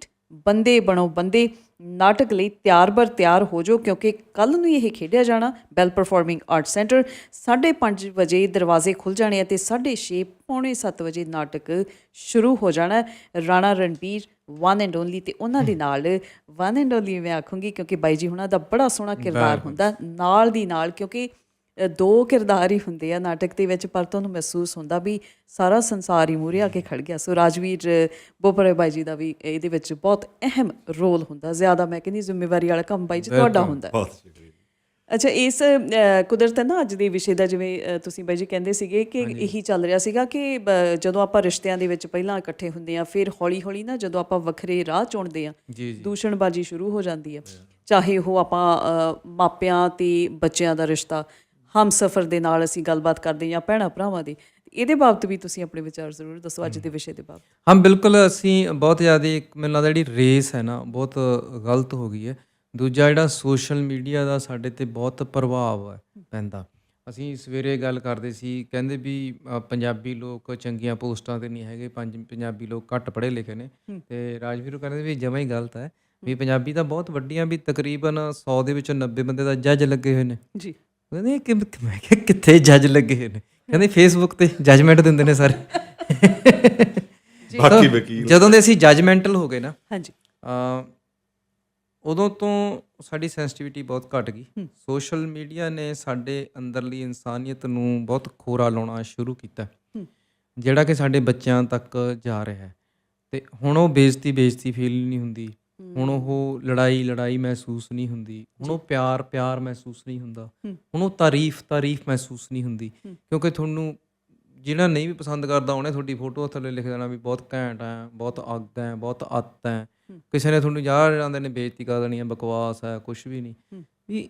Speaker 1: ਬੰਦੇ ਬਣੋ ਬੰਦੇ। ਨਾਟਕ ਲਈ ਤਿਆਰ ਬਰ ਤਿਆਰ ਹੋ ਜਾਓ ਕਿਉਂਕਿ ਕੱਲ ਨੂੰ ਇਹ ਖੇਡਿਆ ਜਾਣਾ ਬੈਲ ਪਰਫਾਰਮਿੰਗ ਆਰਟ ਸੈਂਟਰ 5:30 ਵਜੇ ਦਰਵਾਜ਼ੇ ਖੁੱਲ ਜਾਣੇ ਆ ਤੇ 6:30 ਪੌਣੇ 7 ਵਜੇ ਨਾਟਕ ਸ਼ੁਰੂ ਹੋ ਜਾਣਾ। Rana Ranbir one and only ਤੇ ਉਹਨਾਂ ਦੇ ਨਾਲ ਵਨ ਐਂਡ ਓਨਲੀ ਮੈਂ ਆਖੂੰਗੀ ਕਿਉਂਕਿ ਬਾਈ ਜੀ ਹੁਣਾਂ ਦਾ ਬੜਾ ਸੋਹਣਾ ਕਿਰਦਾਰ ਹੁੰਦਾ ਨਾਲ ਦੀ ਨਾਲ ਕਿਉਂਕਿ ਦੋ ਕਿਰਦਾਰ ਹੀ ਹੁੰਦੇ ਆ ਨਾਟਕ ਦੇ ਵਿੱਚ ਪਰ ਤੁਹਾਨੂੰ ਮਹਿਸੂਸ ਹੁੰਦਾ ਵੀ ਸਾਰਾ ਸੰਸਾਰ ਹੀ ਮੂਹਰੇ ਆ ਕੇ ਖੜ ਗਿਆ। ਸੋ ਰਾਜਵੀਰ ਬੋਪਰੇ ਬਾਈ ਜੀ ਦਾ ਵੀ ਇਹਦੇ ਵਿੱਚ ਬਹੁਤ ਅਹਿਮ ਰੋਲ ਹੁੰਦਾ। ਜ਼ਿਆਦਾ ਮੈਂ ਕਹਿੰਦੀ ਜ਼ਿੰਮੇਵਾਰੀ ਵਾਲਾ ਕੰਮ ਬਾਈ ਜੀ ਤੁਹਾਡਾ ਹੁੰਦਾ।
Speaker 3: ਬਹੁਤ ਸ਼ੁਕਰੀਆ।
Speaker 1: ਅੱਛਾ ਇਸ ਕੁਦਰਤ ਹੈ ਨਾ ਅੱਜ ਦੇ ਵਿਸ਼ੇ ਦਾ ਜਿਵੇਂ ਤੁਸੀਂ ਬਾਈ ਜੀ ਕਹਿੰਦੇ ਸੀਗੇ ਕਿ ਇਹੀ ਚੱਲ ਰਿਹਾ ਸੀਗਾ ਕਿ ਜਦੋਂ ਆਪਾਂ ਰਿਸ਼ਤਿਆਂ ਦੇ ਵਿੱਚ ਪਹਿਲਾਂ ਇਕੱਠੇ ਹੁੰਦੇ ਆ ਫਿਰ ਹੌਲੀ-ਹੌਲੀ ਨਾ ਜਦੋਂ ਆਪਾਂ ਵੱਖਰੇ ਰਾਹ ਚੁਣਦੇ ਆ ਦੂਸ਼ਣਬਾਜ਼ੀ ਸ਼ੁਰੂ ਹੋ ਜਾਂਦੀ ਹੈ। ਚਾਹੇ ਉਹ ਆਪਾਂ ਮਾਪਿਆਂ ਤੇ ਬੱਚਿਆਂ ਦਾ ਰਿਸ਼ਤਾ ਹਮ ਸਫਰ ਦੇ ਨਾਲ ਅਸੀਂ ਗੱਲਬਾਤ ਕਰਦੇ ਜਾਂ ਭੈਣਾਂ ਭਰਾਵਾਂ ਦੀ। ਇਹਦੇ ਬਾਬਤ ਵੀ ਤੁਸੀਂ ਆਪਣੇ ਵਿਚਾਰ ਜ਼ਰੂਰ ਦੱਸੋ ਅੱਜ ਦੇ ਵਿਸ਼ੇ ਦੇ ਬਾਬਤ।
Speaker 2: ਹਾਂ ਬਿਲਕੁਲ ਅਸੀਂ ਬਹੁਤ ਜ਼ਿਆਦਾ ਇੱਕ ਮੈਨੂੰ ਲੱਗਦਾ ਜਿਹੜੀ ਰੇਸ ਹੈ ਨਾ ਬਹੁਤ ਗਲਤ ਹੋ ਗਈ ਹੈ। ਦੂਜਾ ਜਿਹੜਾ ਸੋਸ਼ਲ ਮੀਡੀਆ ਦਾ ਸਾਡੇ ਤੇ ਬਹੁਤ ਪ੍ਰਭਾਵ ਹੈ ਪੈਂਦਾ। ਅਸੀਂ ਸਵੇਰੇ ਗੱਲ ਕਰਦੇ ਸੀ ਕਹਿੰਦੇ ਵੀ ਪੰਜਾਬੀ ਲੋਕ ਚੰਗੀਆਂ ਪੋਸਟਾਂ ਤੇ ਨਹੀਂ ਹੈਗੇ ਪੰਜ ਪੰਜਾਬੀ ਲੋਕ ਘੱਟ ਪੜ੍ਹੇ ਲਿਖੇ ਨੇ। ਤੇ ਰਾਜਵੀਰ ਕਹਿੰਦੇ ਵੀ ਜਮਾਂ ਹੀ ਗਲਤ ਹੈ ਵੀ ਪੰਜਾਬੀ ਤਾਂ ਬਹੁਤ ਵੱਡੀਆਂ ਵੀ ਤਕਰੀਬਨ 100 ਦੇ ਵਿੱਚੋਂ 90 ਬੰਦੇ ਦਾ ਜੱਜ ਲੱਗੇ ਹੋਏ ਨੇ।
Speaker 1: ਜੀ।
Speaker 2: ਕਹਿੰਦੇ ਕਿ ਮੈਂ ਕਿਹਾ ਕਿੱਥੇ ਜੱਜ ਲੱਗੇ ਨੇ? ਕਹਿੰਦੇ ਫੇਸਬੁੱਕ ਤੇ ਜੱਜਮੈਂਟ ਦਿੰਦੇ ਨੇ ਸਾਰੇ।
Speaker 3: ਬਾਕੀ ਵਕੀਲ।
Speaker 2: ਜਦੋਂ ਦੇ ਅਸੀਂ ਜੱਜਮੈਂਟਲ ਹੋ ਗਏ ਨਾ
Speaker 1: ਹਾਂਜੀ।
Speaker 2: ਅ ਉਦੋਂ ਤੋਂ ਸਾਡੀ ਸੈਂਸਿਟੀਵਿਟੀ ਬਹੁਤ ਘਟ ਗਈ। ਸੋਸ਼ਲ ਮੀਡੀਆ ਨੇ ਸਾਡੇ ਅੰਦਰਲੀ ਇਨਸਾਨੀਅਤ ਨੂੰ ਬਹੁਤ ਖੋਰਾ ਲਾਉਣਾ ਸ਼ੁਰੂ ਕੀਤਾ। ਜਿਹੜਾ ਕਿ ਸਾਡੇ ਬੱਚਿਆਂ ਤੱਕ ਜਾ ਰਿਹਾ ਹੈ। ਤੇ ਹੁਣ ਉਹ ਬੇਇੱਜ਼ਤੀ ਬੇਇੱਜ਼ਤੀ ਫੀਲ ਨਹੀਂ ਹੁੰਦੀ। ਹੁਣ ਉਹ ਲੜਾਈ ਲੜਾਈ ਮਹਿਸੂਸ ਨਹੀਂ ਹੁੰਦੀ। ਹੁਣ ਉਹ ਪਿਆਰ ਪਿਆਰ ਮਹਿਸੂਸ ਨਹੀਂ ਹੁੰਦਾ। ਹੁਣ ਉਹ ਤਾਰੀਫ ਤਾਰੀਫ ਮਹਿਸੂਸ ਨਹੀਂ ਹੁੰਦੀ। ਕਿਉਂਕਿ ਤੁਹਾਨੂੰ ਜਿਹੜਾ ਨਹੀਂ ਵੀ ਪਸੰਦ ਕਰਦਾ ਉਹਨੇ ਤੁਹਾਡੀ ਫੋਟੋ ਥੱਲੇ ਲਿਖ ਦੇਣਾ ਵੀ ਬਹੁਤ ਘੈਂਟ ਹੈ ਬਹੁਤ ਅੱਗ ਹੈ ਬਹੁਤ ਅੱਤ ਹੈ। ਕਿਸੇ ਨੇ ਤੁਹਾਨੂੰ ਯਾਰ ਜਾਂਦੇ ਨੇ ਬੇਇੱਜ਼ਤੀ ਕਰ ਦੇਣੀ ਹੈ ਬਕਵਾਸ ਹੈ ਕੁਝ ਵੀ ਨਹੀਂ। ਵੀ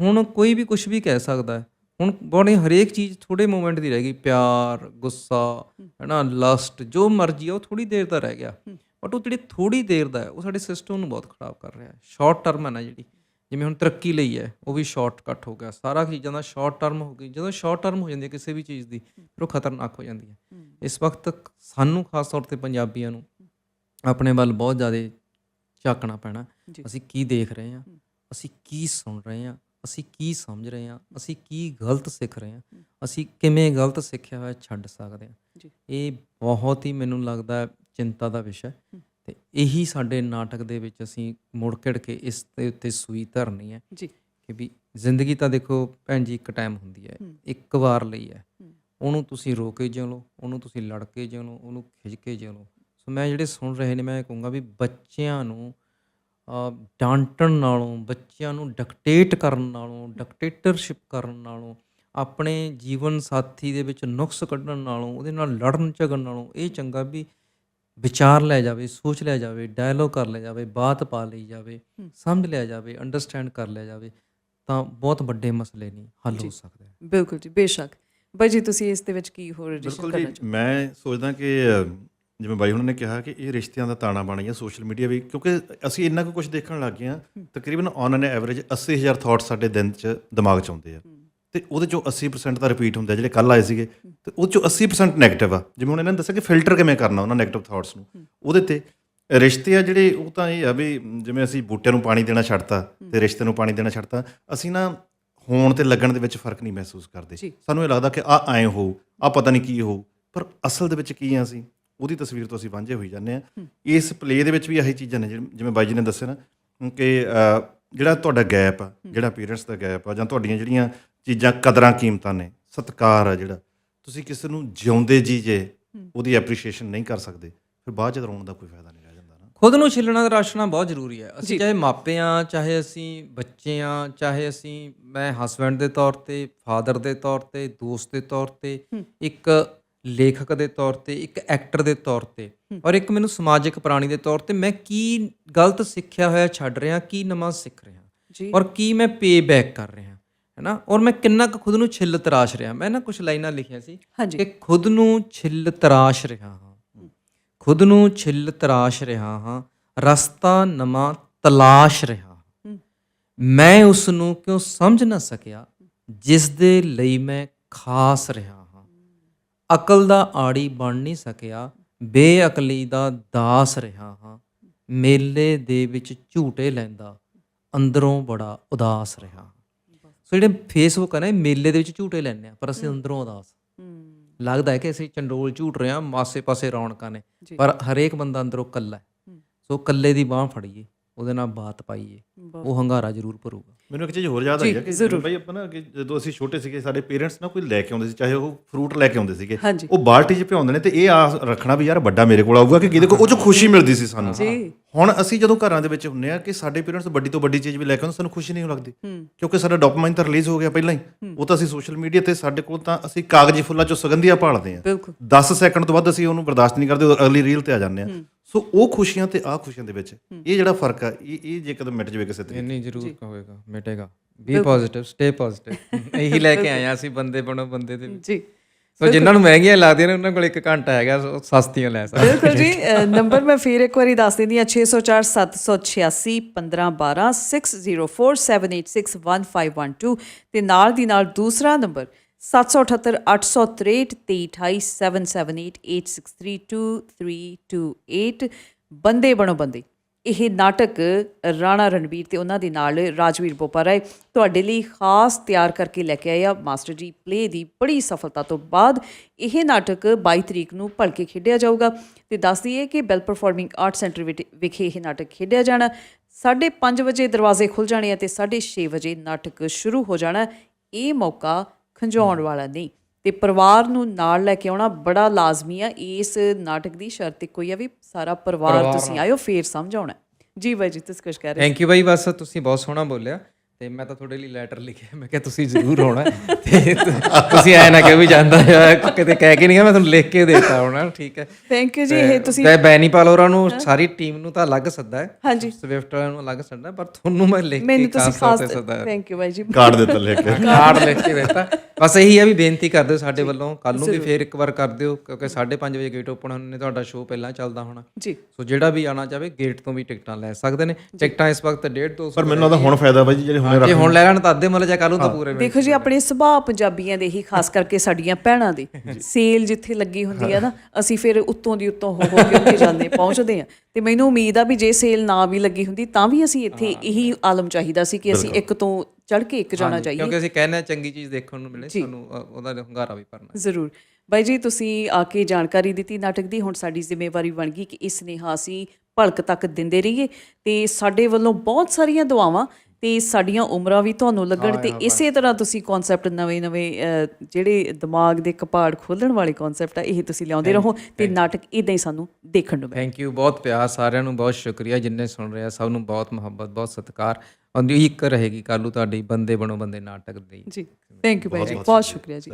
Speaker 2: ਹੁਣ ਕੋਈ ਵੀ ਕੁਝ ਵੀ ਕਹਿ ਸਕਦਾ ਹੈ ਹੁਣ ਬੜੀ ਹਰੇਕ ਚੀਜ਼ ਥੋੜੇ ਮੂਮੈਂਟ ਦੀ ਰਹਿ ਗਈ। ਪਿਆਰ ਗੁੱਸਾ ਹੈਨਾ ਲਸਟ ਜੋ ਮਰਜ਼ੀ ਆ ਉਹ ਥੋੜੀ ਦੇਰ ਦਾ ਰਹਿ ਗਿਆ। ਬਟ ਉਹ ਜਿਹੜੀ ਥੋੜੀ ਦੇਰ ਦਾ ਉਹ ਸਾਡੇ ਸਿਸਟਮ ਨੂੰ ਬਹੁਤ ਖਰਾਬ ਕਰ ਰਿਹਾ ਹੈ। ਸ਼ਾਰਟ ਟਰਮ ਹੈ ਨਾ ਜਿਹੜੀ ਜਿਵੇਂ ਹੁਣ ਤਰੱਕੀ ਲਈ ਹੈ ਉਹ ਵੀ ਸ਼ਾਰਟਕਟ ਹੋ ਗਿਆ। ਸਾਰਾ ਚੀਜ਼ਾਂ ਦਾ ਸ਼ਾਰਟ ਟਰਮ ਹੋ ਗਈ ਜਦੋਂ ਸ਼ਾਰਟ ਟਰਮ ਹੋ ਜਾਂਦੀ ਹੈ ਕਿਸੇ ਵੀ ਚੀਜ਼ ਦੀ ਫਿਰ ਉਹ ਖਤਰਨਾਕ ਹੋ ਜਾਂਦੀ ਹੈ। ਇਸ ਵਕਤ ਸਾਨੂੰ ਖਾਸ ਤੌਰ ਤੇ ਪੰਜਾਬੀਆਂ ਨੂੰ ਆਪਣੇ ਵੱਲ ਬਹੁਤ ਜ਼ਿਆਦਾ ਝਾਕਣਾ ਪੈਣਾ। ਅਸੀਂ ਕੀ ਦੇਖ ਰਹੇ ਹਾਂ ਅਸੀਂ ਕੀ ਸੁਣ ਰਹੇ ਹਾਂ ਅਸੀਂ ਕੀ ਸਮਝ ਰਹੇ ਹਾਂ ਅਸੀਂ ਕੀ ਗਲਤ ਸਿੱਖ ਰਹੇ ਹਾਂ ਅਸੀਂ ਕਿਵੇਂ ਗਲਤ ਸਿੱਖਿਆ ਹੋਇਆ ਛੱਡ ਸਕਦੇ ਹਾਂ। ਇਹ ਬਹੁਤ ਹੀ ਮੈਨੂੰ ਲੱਗਦਾ ਹੈ ਚਿੰਤਾ ਦਾ ਵਿਸ਼ਾ ਤੇ ਇਹੀ ਸਾਡੇ ਨਾਟਕ ਦੇ ਵਿੱਚ ਅਸੀਂ ਮੁੜ ਕਿੜ ਕੇ ਇਸ ਦੇ ਉੱਤੇ ਸੂਈ ਧਰਨੀ ਹੈ
Speaker 1: ਜੀ।
Speaker 2: ਕਿ ਵੀ ਜ਼ਿੰਦਗੀ ਤਾਂ ਦੇਖੋ ਭੈਣ ਜੀ ਇੱਕ ਟਾਈਮ ਹੁੰਦੀ ਹੈ ਇੱਕ ਵਾਰ ਲਈ ਹੈ। ਉਹਨੂੰ ਤੁਸੀਂ ਰੋ ਕੇ ਜਿਉ ਲਓ ਉਹਨੂੰ ਤੁਸੀਂ ਲੜ ਕੇ ਜਿਉ ਲਓ ਉਹਨੂੰ ਖਿੱਚ ਕੇ ਜਿਉ ਲਓ ਸੋ ਮੈਂ ਜਿਹੜੇ ਸੁਣ ਰਹੇ ਨੇ ਮੈਂ ਕਹੂੰਗਾ ਵੀ ਬੱਚਿਆਂ ਨੂੰ ਡਾਂਟਣ ਨਾਲੋਂ ਬੱਚਿਆਂ ਨੂੰ ਡਿਕਟੇਟ ਕਰਨ ਨਾਲੋਂ ਡਿਕਟੇਟਰਸ਼ਿਪ ਕਰਨ ਨਾਲੋਂ ਆਪਣੇ ਜੀਵਨ ਸਾਥੀ ਦੇ ਵਿੱਚ ਨੁਕਸ ਕੱਢਣ ਨਾਲੋਂ ਉਹਦੇ ਨਾਲ ਲੜਨ ਝਗੜਨ ਨਾਲੋਂ ਇਹ ਚੰਗਾ ਵੀ ਵਿਚਾਰ ਲੈ ਜਾਵੇ ਸੋਚ ਲਿਆ ਜਾਵੇ ਡਾਇਲੋਗ ਕਰ ਲਿਆ ਜਾਵੇ ਬਾਤ ਪਾ ਲਈ ਜਾਵੇ ਸਮਝ ਲਿਆ ਜਾਵੇ ਅੰਡਰਸਟੈਂਡ ਕਰ ਲਿਆ ਜਾਵੇ ਤਾਂ ਬਹੁਤ ਵੱਡੇ ਮਸਲੇ ਨਹੀਂ ਹੱਲ ਹੋ ਸਕਦੇ।
Speaker 1: ਬਿਲਕੁਲ ਜੀ ਬੇਸ਼ੱਕ। ਬਾਈ ਜੀ ਤੁਸੀਂ ਇਸ ਦੇ ਵਿੱਚ ਕੀ ਹੋਰ ਐਡੀਸ਼ਨ ਕਰਨਾ
Speaker 3: ਜੀ ਮੈਂ ਸੋਚਦਾ ਕਿ ਜਿਵੇਂ ਬਾਈ ਹੁਣਾਂ ਨੇ ਕਿਹਾ ਕਿ ਇਹ ਰਿਸ਼ਤਿਆਂ ਦਾ ਤਾਣਾ ਬਣ ਗਿਆ ਸੋਸ਼ਲ ਮੀਡੀਆ ਵੀ ਕਿਉਂਕਿ ਅਸੀਂ ਇੰਨਾ ਕੁ ਕੁਝ ਦੇਖਣ ਲੱਗ ਗਏ ਹਾਂ ਤਕਰੀਬਨ ਔਨ ਐਨ ਐਵਰੇਜ 80000 ਥਾਟਸ ਸਾਡੇ ਦਿਨ 'ਚ ਦਿਮਾਗ 'ਚ ਆਉਂਦੇ ਆ। ਤੇ ਉਹਦੇ ਚੋਂ 80% ਦਾ ਰਿਪੀਟ ਹੁੰਦਾ ਜਿਹੜੇ ਕੱਲ ਆਏ ਸੀਗੇ। ਤੇ ਉਹ ਚੋਂ 80% 네ਗੇਟਿਵ ਆ। ਜਿਵੇਂ ਹੁਣ ਇਹਨਾਂ ਨੇ ਦੱਸਿਆ ਕਿ ਫਿਲਟਰ ਕਿਵੇਂ ਕਰਨਾ ਉਹਨਾਂ 네ਗੇਟਿਵ ਥਾਟਸ ਨੂੰ ਉਹਦੇ ਤੇ ਰਿਸ਼ਤੇ ਆ ਜਿਹੜੇ ਉਹ ਤਾਂ ਇਹ ਆ ਵੀ ਜਿਵੇਂ ਅਸੀਂ ਬੂਟਿਆਂ ਨੂੰ ਪਾਣੀ ਦੇਣਾ ਛੱਡਤਾ ਤੇ ਰਿਸ਼ਤੇ ਨੂੰ ਪਾਣੀ ਦੇਣਾ ਛੱਡਤਾ ਅਸੀਂ ਨਾ ਹੋਣ ਤੇ ਲੱਗਣ ਦੇ ਵਿੱਚ ਫ਼ਰਕ ਨਹੀਂ ਮਹਿਸੂਸ ਕਰਦੇ। ਸਾਨੂੰ ਇਹ ਲੱਗਦਾ ਕਿ ਆ ਐਂ ਹੋ ਆ ਪਤਾ ਨਹੀਂ ਕੀ ਹੋ ਪਰ ਅਸਲ ਦੇ ਵਿੱਚ ਕੀ ਆ ਅਸੀਂ ਉਹਦੀ ਤਸਵੀਰ ਤੋਂ ਅਸੀਂ ਵਾਂਝੇ ਹੋਈ ਜਾਂਦੇ ਆ। ਇਸ ਪਲੇ ਦੇ ਵਿੱਚ ਵੀ ਇਹੀ ਚੀਜ਼ਾਂ ਨੇ ਜਿਵੇਂ ਬਾਈ ਜੀ ਨੇ ਦੱਸਿਆ ਨਾ ਕਿ ਜਿਹੜਾ ਤੁਹਾਡਾ ਗੈਪ ਆ ਜਿਹੜਾ ਪੇਰੈਂਟਸ ਦਾ ਗੈਪ ਆ ਜਾਂ ਤੁਹਾਡੀਆਂ ਜਿਹੜੀਆਂ ਚੀਜ਼ਾਂ ਕਦਰਾਂ ਕੀਮਤਾਂ ਨੇ ਸਤਿਕਾਰ ਆ ਜਿਹੜਾ ਤੁਸੀਂ ਕਿਸੇ ਨੂੰ ਜਿਉਂਦੇ ਜੀ ਜੇ ਉਹਦੀ ਐਪਰੀਸ਼ੀਏਸ਼ਨ ਨਹੀਂ ਕਰ ਸਕਦੇ ਫਿਰ ਬਾਅਦ ਚ ਰੋਣ ਦਾ ਕੋਈ ਫਾਇਦਾ ਨਹੀਂ ਰਹਿ ਜਾਂਦਾ ਨਾ।
Speaker 2: ਖੁਦ ਨੂੰ ਛਿੱਲਣਾ ਤੇ ਰਾਸ਼ਨਾ ਬਹੁਤ ਜ਼ਰੂਰੀ ਹੈ। ਅਸੀਂ ਚਾਹੇ ਮਾਪੇ ਆ ਚਾਹੇ ਅਸੀਂ ਬੱਚੇ ਆ ਚਾਹੇ ਅਸੀਂ ਮੈਂ ਹਸਬੰਡ ਦੇ ਤੌਰ ਤੇ ਫਾਦਰ ਦੇ ਤੌਰ ਤੇ ਦੋਸਤ ਦੇ ਤੌਰ ਤੇ ਇੱਕ ਲੇਖਕ ਦੇ ਤੌਰ ਤੇ ਇੱਕ ਐਕਟਰ ਦੇ ਤੌਰ ਤੇ ਔਰ ਇੱਕ ਮੈਨੂੰ ਸਮਾਜਿਕ ਪ੍ਰਾਣੀ ਦੇ ਤੌਰ ਤੇ ਮੈਂ ਕੀ ਗਲਤ ਸਿੱਖਿਆ ਹੋਇਆ ਛੱਡ ਰਿਹਾ ਕੀ ਨਵਾਂ ਸਿੱਖ ਰਿਹਾ ਔਰ ਕੀ ਮੈਂ ਪੇ ਬੈਕ ਕਰ ਰਿਹਾ ਹੈਨਾ? ਔਰ ਮੈਂ ਕਿੰਨਾ ਕੁ ਖੁਦ ਨੂੰ ਛਿੱਲ ਤਰਾਸ਼ ਰਿਹਾ। ਮੈਂ ਨਾ ਕੁਝ ਲਾਈਨਾਂ ਲਿਖੀਆਂ ਸੀ ਕਿ ਖੁਦ ਨੂੰ ਛਿੱਲ ਤਰਾਸ਼ ਰਿਹਾ ਹਾਂ। ਖੁਦ ਨੂੰ ਛਿੱਲ ਤਰਾਸ਼ ਰਿਹਾ ਹਾਂ ਰਸਤਾ ਨਵਾਂ ਤਲਾਸ਼ ਰਿਹਾ। ਮੈਂ ਉਸ ਨੂੰ ਕਿਉਂ ਸਮਝ ਨਾ ਸਕਿਆ ਜਿਸ ਦੇ ਲਈ ਮੈਂ ਖਾਸ ਰਿਹਾ ਅਕਲ ਦਾ ਆੜੀ ਬਣ ਨਹੀਂ ਸਕਿਆ ਬੇਅਕਲੀ ਦਾ ਦਾਸ ਰਿਹਾ ਹਾਂ ਮੇਲੇ ਦੇ ਵਿੱਚ ਝੂਟੇ ਲੈਂਦਾ ਅੰਦਰੋਂ ਬੜਾ ਉਦਾਸ ਰਿਹਾ। ਸੋ ਜਿਹੜੇ ਫੇਸਬੁੱਕ ਆ ਨਾ ਇਹ ਮੇਲੇ ਦੇ ਵਿੱਚ ਝੂਟੇ ਲੈਂਦੇ ਆ ਪਰ ਅਸੀਂ ਅੰਦਰੋਂ ਉਦਾਸ ਲੱਗਦਾ ਹੈ ਕਿ ਅਸੀਂ ਚੰਡੋਲ ਝੂਟ ਰਹੇ ਹਾਂ ਮਾਸੇ ਪਾਸੇ ਰੌਣਕਾਂ ਨੇ। ਪਰ ਹਰੇਕ ਬੰਦਾ ਅੰਦਰੋਂ ਕੱਲਾ ਹੂੰ। ਸੋ ਕੱਲੇ ਦੀ ਬਾਹ ਫੜੀਏ ਉਹਦੇ ਨਾਲ ਬਾਤ ਪਾਈਏ ਉਹ ਹੰਗਾਰਾ ਜ਼ਰੂਰ ਭਰੂਗਾ।
Speaker 3: ਮੈਨੂੰ ਇੱਕ ਚੀਜ਼ ਹੋਰ ਯਾਦ ਆਈ ਹੈ ਕਿ
Speaker 1: ਜ਼ਰੂਰ।
Speaker 3: ਭਾਈ ਆਪਾਂ ਨਾ ਕਿ ਜਦੋਂ ਅਸੀਂ ਛੋਟੇ ਸੀਗੇ ਸਾਡੇ ਪੇਰੈਂਟਸ ਨਾ ਕੋਈ ਲੈ ਕੇ ਆਉਂਦੇ ਸੀ ਚਾਹੇ ਉਹ ਫਰੂਟ ਲੈ ਕੇ ਆਉਂਦੇ ਸੀਗੇ। ਉਹ ਬਾਲਟੀ 'ਚ ਭਿਆਉਂਦੇ ਨੇ ਤੇ ਇਹ ਆਸ ਰੱਖਣਾ ਵੀ ਯਾਰ ਵੱਡਾ ਮੇਰੇ ਕੋਲ ਆਊਗਾ ਕਿ ਕਿਹਦੇ ਕੋਲ ਉਹ 'ਚ ਖੁਸ਼ੀ ਮਿਲਦੀ ਸੀ ਸਾਨੂੰ।
Speaker 1: ਜੀ।
Speaker 3: ਹੁਣ ਅਸੀਂ ਜਦੋਂ ਘਰਾਂ ਦੇ ਵਿੱਚ ਹੁੰਨੇ ਆ ਕਿ ਸਾਡੇ ਪੇਰੈਂਟਸ ਵੱਡੀ ਤੋਂ ਵੱਡੀ ਚੀਜ਼ ਵੀ ਲੈ ਕੇ ਆਉਂਦੇ ਸਾਨੂੰ ਖੁਸ਼ੀ ਨਹੀਂ ਲੱਗਦੀ। ਕਿਉਂਕਿ ਸਾਡਾ ਡੋਪਾਮਾਈਨ ਤਾਂ ਰਿਲੀਜ਼ ਹੋ ਗਿਆ ਪਹਿਲਾਂ ਹੀ। ਉਹ ਤਾਂ ਅਸੀਂ ਸੋਸ਼ਲ ਮੀਡੀਆ ਤੇ ਸਾਡੇ ਕੋਲ ਤਾਂ ਅਸੀਂ ਕਾਗਜ਼ੀ ਫੁੱਲਾਂ 'ਚੋਂ ਸੁਗੰਧੀਆਂ ਭਾਲਦੇ ਆ।
Speaker 1: ਬਿਲਕੁਲ।
Speaker 3: 10 ਸੈਕਿੰਡ ਤੋਂ ਵੱਧ ਅਸੀਂ ਉਹਨੂੰ ਬਰਦਾਸ਼ਤ ਨਹੀਂ ਕਰਦੇ ਅਗਲੀ ਰੀਲ ਤੇ ਆ ਜਾਂਦੇ ਆ। ਸੋ ਉਹ ਖੁਸ਼ੀਆਂ ਤੇ ਆ ਖੁਸ਼ੀਆਂ ਦੇ ਵਿੱਚ ਇਹ ਜਿਹੜਾ ਫ਼ਰਕ ਆ ਇਹ ਇਹ ਜੇ ਕਦਮ ਮਿਟ ਜਾਵੇ ਕਿਸੇ ਤਰੀਕੇ
Speaker 2: ਇੰਨੀ ਜ਼ਰੂਰ ਹੋਏਗਾ ਮਿਟੇਗਾ। ਬੀ ਪੋਜ਼ਿਟਿਵ ਸਟੇ ਪੋਜ਼ਿਟਿਵ ਇਹੀ ਲੈ ਕੇ ਆਏ ਆ ਅਸੀਂ ਬੰਦੇ ਬਣੋ ਬੰਦੇ ਦੇ
Speaker 1: ਜੀ।
Speaker 2: ਸੋ ਜਿਨ੍ਹਾਂ ਨੂੰ ਮਹਿੰਗੀਆਂ ਲੱਗਦੀਆਂ ਨੇ ਉਹਨਾਂ ਕੋਲ ਇੱਕ ਘੰਟਾ ਹੈਗਾ ਸੋ ਸਸਤੀਆਂ ਲੈ ਸਕਦੇ।
Speaker 1: ਬਿਲਕੁਲ ਜੀ। ਨੰਬਰ ਮੈਂ ਫੇਰ ਇੱਕ ਵਾਰੀ ਦੱਸ ਦਿੰਦੀ ਹਾਂ 604 786 1512 6047861512 ਤੇ ਨਾਲ ਦੀ ਨਾਲ ਦੂਸਰਾ ਨੰਬਰ 778 863 237886382328 ਬੰਦੇ ਬਣੋ ਬੰਦੇ ਇਹ ਨਾਟਕ ਰਾਣਾ ਰਣਵੀਰ ਤੇ ਉਹਨਾਂ ਦੇ ਨਾਲ ਰਾਜਵੀਰ ਬੋਪਾ ਰਾਏ ਤੁਹਾਡੇ ਲਈ ਖਾਸ ਤਿਆਰ ਕਰਕੇ ਲੈ ਕੇ ਆਇਆ ਮਾਸਟਰ ਜੀ ਪਲੇ ਦੀ ਬੜੀ ਸਫਲਤਾ ਤੋਂ ਬਾਅਦ ਇਹ ਨਾਟਕ 22 ਤਰੀਕ ਨੂੰ ਭਲਕੇ ਖੇਡਿਆ ਜਾਊਗਾ ਤੇ ਦੱਸ ਦਈਏ ਕਿ ਬੈਲ ਪਰਫਾਰਮਿੰਗ ਆਰਟ ਸੈਂਟਰ ਵਿਟ- ਵਿਖੇ ਇਹ ਨਾਟਕ ਖੇਡਿਆ ਜਾਣਾ 5:30 ਵਜੇ ਦਰਵਾਜ਼ੇ ਖੁੱਲ ਜਾਣੇ ਆ ਤੇ 6:30 ਵਜੇ ਨਾਟਕ ਸ਼ੁਰੂ ਹੋ ਜਾਣਾ ਇਹ ਮੌਕਾ ਖੰਜਾਉਣ ਵਾਲਾ ਨਹੀਂ। ਤੇ ਪਰਿਵਾਰ ਨੂੰ ਨਾਲ ਲੈ ਕੇ ਆਉਣਾ ਬੜਾ ਲਾਜ਼ਮੀ ਆ। ਇਸ ਨਾਟਕ ਦੀ ਸ਼ਰਤ ਇੱਕੋ ਹੀ ਆ ਵੀ ਸਾਰਾ ਪਰਿਵਾਰ ਤੁਸੀਂ ਆਇਓ ਫੇਰ ਸਮਝ ਆਉਣਾ। ਜੀ ਬਾਈ ਜੀ ਤੁਸੀਂ ਕੁਝ ਕਹਿ ਰਹੇ
Speaker 2: ਥੈਂਕ ਯੂ ਬਾਈ ਬਸ ਤੁਸੀਂ ਬਹੁਤ ਸੋਹਣਾ ਬੋਲਿਆ। ਤੇ ਮੈਂ ਤਾਂ ਤੁਹਾਡੇ ਲਈ ਲੈਟਰ ਲਿਖਿਆ। ਮੈਂ ਕਿਹਾ ਤੁਸੀਂ ਜ਼ਰੂਰ ਆਉਣਾ। ਤੇ ਤੁ- ਤੁਸੀਂ ਐ ਨਾ ਕਿ ਵੀ ਜਾਂਦਾ ਕਿਤੇ ਕਹਿ ਕੇ ਨਹੀਂ ਗਿਆ ਮੈਂ ਤੁਹਾਨੂੰ ਲਿਖ ਕੇ ਦੇਤਾ ਹੋਣਾ। ਠੀਕ ਹੈ।
Speaker 1: ਥੈਂਕ ਯੂ ਜੀ ਇਹ ਤੁਸੀਂ
Speaker 2: ਤੇ ਬੈਨੀਪਾਲ ਹੋਰਾਂ ਨੂੰ ਸਾਰੀ ਟੀਮ ਨੂੰ ਤਾਂ ਅਲੱਗ ਸੱਦਾ ਹੈ।
Speaker 1: ਹਾਂਜੀ।
Speaker 2: ਸਵਿਫਟ ਵਾਲਿਆਂ ਨੂੰ ਅਲੱਗ ਸੱਦਾ ਪਰ ਤੁਹਾਨੂੰ ਮੈਂ ਲਿਖ ਕੇ ਖਾਸ ਤੌਰ ਤੇ ਸੱਦਾ ਹੈ।
Speaker 1: ਥੈਂਕ ਯੂ ਬਾਈ ਜੀ।
Speaker 3: ਕਾਰਡ ਦੇ ਥੱਲੇ ਕੇ।
Speaker 2: ਕਾਰਡ ਲਿਖ ਕੇ ਦਿੱਤਾ। ਬਸ ਇਹੀ ਹੈ ਵੀ ਬੇਨਤੀ ਕਰ ਦਿਓ ਸਾਡੇ ਵੱਲੋਂ। ਕੱਲ ਨੂੰ ਵੀ ਫੇਰ ਇੱਕ ਵਾਰ ਕਰ ਦਿਓ ਕਿਉਂਕਿ 5:30 ਵਜੇ ਗੇਟ ਓਪਨ ਹੋਣੇ ਨੇ ਤੁਹਾਡਾ ਸ਼ੋਅ ਪਹਿਲਾਂ ਚੱਲਦਾ ਹੋਣਾ।
Speaker 1: ਜੀ।
Speaker 2: ਸੋ ਜਿਹੜਾ ਵੀ ਆਣਾ ਚਾਹਵੇ ਗੇਟ ਤੋਂ ਵੀ ਟਿਕਟਾਂ ਲੈ ਸਕਦੇ ਨੇ। ਟਿਕਟਾਂ ਇਸ ਵਕਤ 1.5 200
Speaker 3: ਪਰ ਮੈਨੂੰ ਲੱਗਦਾ ਹੁਣ ਫਾਇਦਾ ਬਾਈ ਜੀ ਹੁਣੇ
Speaker 2: ਜੇ ਹੁਣ ਲੈ ਲੈਣ ਤਾਂ ਅੱਧੇ ਮੁੱਲ ਜਾਂ ਕੱਲ ਨੂੰ ਤਾਂ ਪੂਰੇ
Speaker 1: ਦੇਖੋ ਜੀ ਆਪਣੇ ਸੁਭਾਅ ਪੰਜਾਬੀਆਂ ਦੇ ਹੀ ਖਾਸ ਕਰਕੇ ਸਾਡੀਆਂ ਭੈਣਾਂ ਦੇ। ਸੇਲ ਜਿੱਥੇ ਲੱਗੀ ਹੁੰਦੀ ਆ ਨਾ ਅਸੀਂ ਫਿਰ ਉੱਤੋਂ ਦੀ ਉੱਤੋਂ ਹੋ ਹੋ ਕੇ ਉੱਥੇ ਜਾਂਦੇ ਪਹੁੰਚਦੇ ਆ ਤੇ ਮੈਨੂੰ ਉਮੀਦ ਆ ਵੀ ਜੇ ਸੇਲ ਨਾ ਵੀ ਲੱਗੀ ਹੁੰਦੀ ਤਾਂ ਵੀ ਅਸੀਂ ਇੱਥੇ ਇਹੀ ਆਲਮ ਚਾਹੀਦਾ ਸੀ ਕਿ ਅਸੀਂ ਇੱਕ ਤੋਂ ਚੜ ਕੇ ਇੱਕ ਜਾਣਾ ਚਾਹੀਏ
Speaker 2: ਕਿਉਂਕਿ ਅਸੀਂ ਕਹਿੰਦੇ ਹਾਂ ਚੰਗੀ ਚੀਜ਼ ਦੇਖਣ ਨੂੰ ਮਿਲੇ ਸਾਨੂੰ ਉਹਦਾ ਹੰਗਾਰਾ ਵੀ ਭਰਨਾ
Speaker 1: ਜ਼ਰੂਰ। ਬਾਈ ਜੀ ਤੁਸੀਂ ਆ ਕੇ ਜਾਣਕਾਰੀ ਦਿੱਤੀ ਨਾਟਕ ਦੀ ਹੁਣ ਸਾਡੀ ਜ਼ਿੰਮੇਵਾਰੀ ਬਣ ਗਈ ਕਿ ਇਸ ਸੁਨੇਹਾ ਅਸੀਂ ਭਲਕ ਤੱਕ ਦਿੰਦੇ ਰਹੀਏ। ਤੇ ਸਾਡੇ ਵੱਲੋਂ ਬਹੁਤ ਸਾਰੀਆਂ ਦੁਆਵਾਂ ਤੇ ਸਾਡੀਆਂ ਉਮਰਾਂ ਵੀ ਤੁਹਾਨੂੰ ਲੱਗਣ ਤੇ ਇਸੇ ਤਰ੍ਹਾਂ ਤੁਸੀਂ ਕਨਸੈਪਟ ਨਵੇਂ-ਨਵੇਂ ਜਿਹੜੇ ਦਿਮਾਗ ਦੇ ਕਪਾੜ ਖੋਲਣ ਵਾਲੇ ਕਨਸੈਪਟ ਆ ਇਹ ਤੁਸੀਂ ਲਿਆਉਂਦੇ ਰਹੋ ਤੇ ਨਾਟਕ ਇਦਾਂ ਹੀ ਸਾਨੂੰ ਦੇਖਣ ਨੂੰ ਮਿਲੇ।
Speaker 2: ਥੈਂਕ ਯੂ ਬਹੁਤ ਪਿਆਰ ਸਾਰਿਆਂ ਨੂੰ ਬਹੁਤ ਸ਼ੁਕਰੀਆ ਜਿੰਨੇ ਸੁਣ ਰਹੇ ਆ ਸਭ ਨੂੰ ਬਹੁਤ ਮੁਹੱਬਤ ਬਹੁਤ ਸਤਿਕਾਰ। ਔਰ ਇੱਕ ਰਹੇਗੀ ਕੱਲ੍ਹ ਨੂੰ ਤੁਹਾਡੀ ਬੰਦੇ ਬਣੋ ਬੰਦੇ ਨਾਟਕ ਦੀ।
Speaker 1: ਜੀ ਥੈਂਕ ਯੂ ਜੀ ਬਹੁਤ ਸ਼ੁਕਰੀਆ ਜੀ।